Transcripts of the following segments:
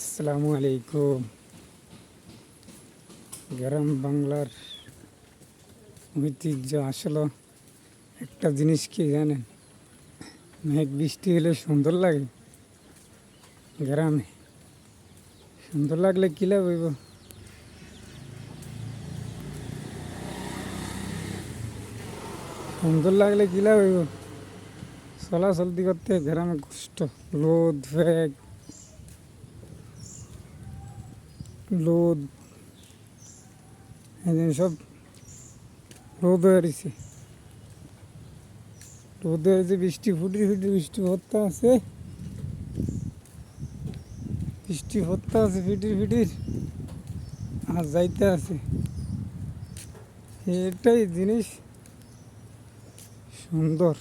আসসালামু আলাইকুম। গ্রাম বাংলার ঐতিহ্য আসলে একটা জিনিস কি জানেন? মেঘ বৃষ্টি হলে সুন্দর লাগে। গ্রামে সুন্দর লাগলে কি হইব? সুন্দর লাগলে কি লাভ হইব? চলাচলতি করতে গ্রামে কষ্ট লোদ ফেক লোদ সব রোদ হয়ে রয়েছে। রোদ হয়ে বৃষ্টি ফুটি ফুটি বৃষ্টি ভর্তা আছে। বৃষ্টি ভর্তা আছে ফিটির ফিটির আর যাইতে আছে। এটাই জিনিস সুন্দর।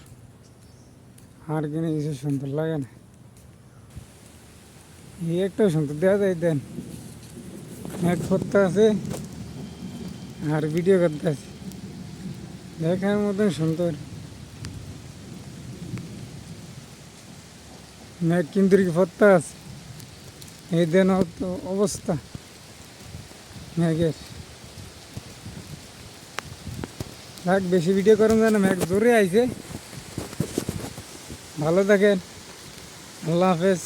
আর কিনে কিছু সুন্দর লাগে না। এই একটা সুন্দর দেওয়া যায় দেন। ম্যাক করতে আছে আর ভিডিও করতে আছে। দেখার মতন সুন্দর। ম্যাক কিন্তু ফত্তা আছে। এই দেন অবস্থা ম্যাগের যাক বেশি ভিডিও করেন যেন ম্যাক জোরে আইছে। ভালো থাকেন। আল্লাহ হাফেজ।